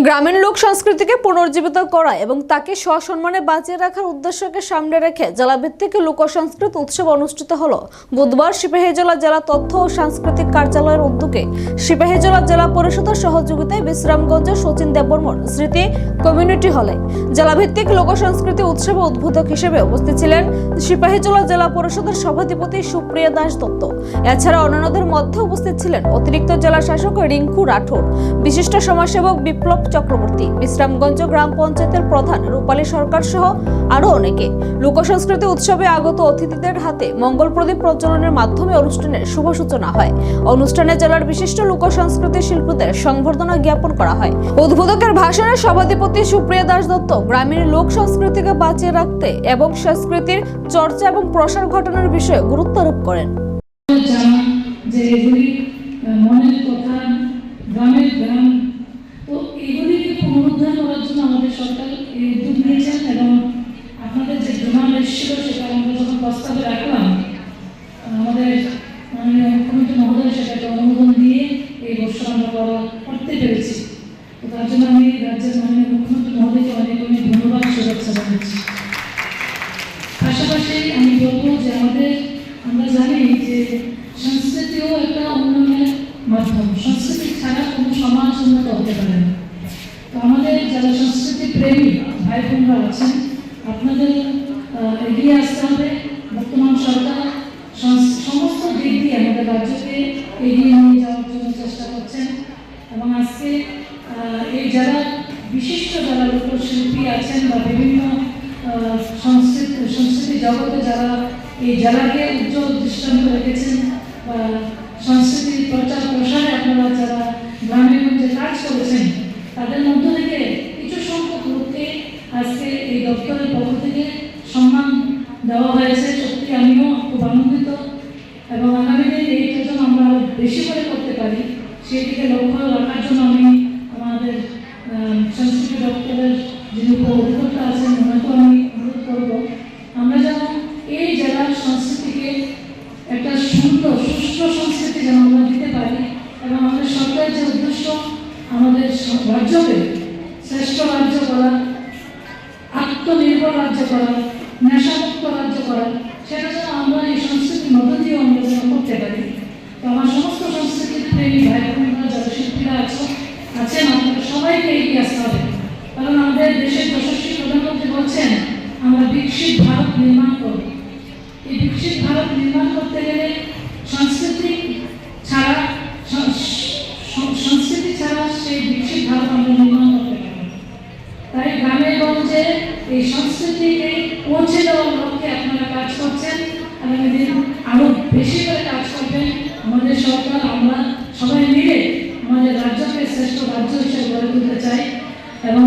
গ্রামীণ লোক সংস্কৃতিকে পুনর্জীবিত করা এবং তাকে সসম্মানে বাঁচিয়ে রাখার উদ্দেশ্যকে সামনে রেখে জেলাভিত্তিক লোক সংস্কৃতি উৎসব অনুষ্ঠিত হলো। বুধবার সিপাহীজলা জেলা জেলা তথ্য ও সাংস্কৃতিক কার্যালয়ের উদ্যোগে সিপাহীজলা জেলা পরিষদের সহযোগিতায় বিশ্রামগঞ্জ সচিন দেববর্মন স্মৃতি কমিউনিটি হলে। জেলাভিত্তিক লোক সংস্কৃতি উৎসবে উদ্বোধক হিসেবে উপস্থিত ছিলেন সিপাহীজলা জেলা পরিষদের সভাধিপতি সুপ্রিয়া দাস দত্ত। এছাড়া অন্যান্যদের মধ্যে উপস্থিত ছিলেন অতিরিক্ত জেলা শাসক রিঙ্কু রাঠোর। বিশিষ্ট সমাজসেবক বিপ্লব চক্রবর্তী। বিশ্রামগঞ্জ গ্রাম পঞ্চায়েতের প্রধান রূপালী সরকার সহ আরও অনেকে। লোকসংস্কৃতি উৎসবে আগত অতিথিদের হাতে মঙ্গল প্রদীপ প্রজ্বলনের মাধ্যমে অনুষ্ঠানের শুভ সূচনা হয়। অনুষ্ঠানে জেলার বিশিষ্ট লোকসংস্কৃতি শিল্পীদের সংবর্ধনা জ্ঞাপন করা হয়। উদ্বোধকের ভাষণে সভাধিপতি সুপ্রিয়া দাস দত্ত গ্রামীণ লোক সংস্কৃতিকে বাঁচিয়ে রাখতে এবং সংস্কৃতির চর্চা এবং প্রসার ঘটানোর বিষয়ে গুরুত্ব আরোপ করেন। যে এগুলি মনের কথা, গ্রামের গ্রাম করা করতে পেরেছি। তার জন্য আমি রাজ্যের মাননীয় মুখ্যমন্ত্রী মহোদয়কে অনেক অনেক ধন্যবাদ, শুভেচ্ছা জানাচ্ছি। পাশাপাশি আমি বলব যে আমাদের, আমরা জানি যে সংস্কৃতিও একটা উন্নয়নের মাধ্যম। সংস্কৃতি ছাড়া কোনো সমাজ উন্নত হতে পারে না। তো আমাদের যারা সংস্কৃতি প্রেমী, ভাই বোনরা আছেন, আপনাদের এগিয়ে আসতে হবে। বর্তমান সরকার সমস্ত দিক দিয়ে আমাদের রাজ্যকে এগিয়ে নিয়ে যাওয়ার লোকশিল্পী আছেন বা বিভিন্ন সংস্কৃতি সংস্কৃতি জগতে যারা এই জেলাকে উজ্জ্বল দৃষ্টান্ত রেখেছেন বা সংস্কৃতি প্রচার প্রসারে আপনারা যারা গ্রামে গঞ্জে কাজ করেছেন, তাদের মধ্য থেকে কিছু সংখ্যক লোককে আজকে এই দপ্তরের পক্ষ থেকে সম্মান দেওয়া হয়েছে। সত্যি আমিও খুব আনন্দিত এবং আগামী দিনে যেন আমরা বেশি করে করতে পারি। সেই দিকে লক্ষ্য রাখার জন্য আমি আমাদের আহ, সংস্কৃতি দপ্তরের যিনি উপ অধিকর্তা আছেন ওনাকেও আমি অনুরোধ করব আমরা যেন এই জেলার সংস্কৃতিকে একটা সুন্দর সুস্থ সংস্কৃতি যেন আমরা দিতে পারি এবং আমাদের সরকারের যে উদ্দেশ্য আমাদের স- রাজ্যকে শ্রেষ্ঠ রাজ্য করা, আত্মনির্ভর রাজ্য করা, নেশামুক্ত রাজ্য করা, সেটা যেন আমরা এই সংস্কৃতির মধ্য দিয়ে আমরা করতে পারি। তো আমার সমস্ত সংস্কৃতির প্রেমী ভাই বোনেরা, যারা শিল্পীরা আছে, আছেন, আপনাদের সবাইকে এগিয়ে আসতে হবে কারণ আমাদের দেশের যশস্বী প্রধানমন্ত্রী বলছেন, আমরা বিকশিত ভারত নির্মাণ করব। এই বিকশিত ভারত নির্মাণ করতে গেলে সংস্কৃতি এই সংস্কৃতিকে পৌঁছে দেওয়ার লক্ষ্যে আপনারা কাজ করছেন। আগামী দিন আরও বেশি করে কাজ করবেন। আমাদের সরকার আমরা সবাই মিলে আমাদের রাজ্যকে শ্রেষ্ঠ রাজ্য হিসেবে গড়ে তুলতে চাই। এবং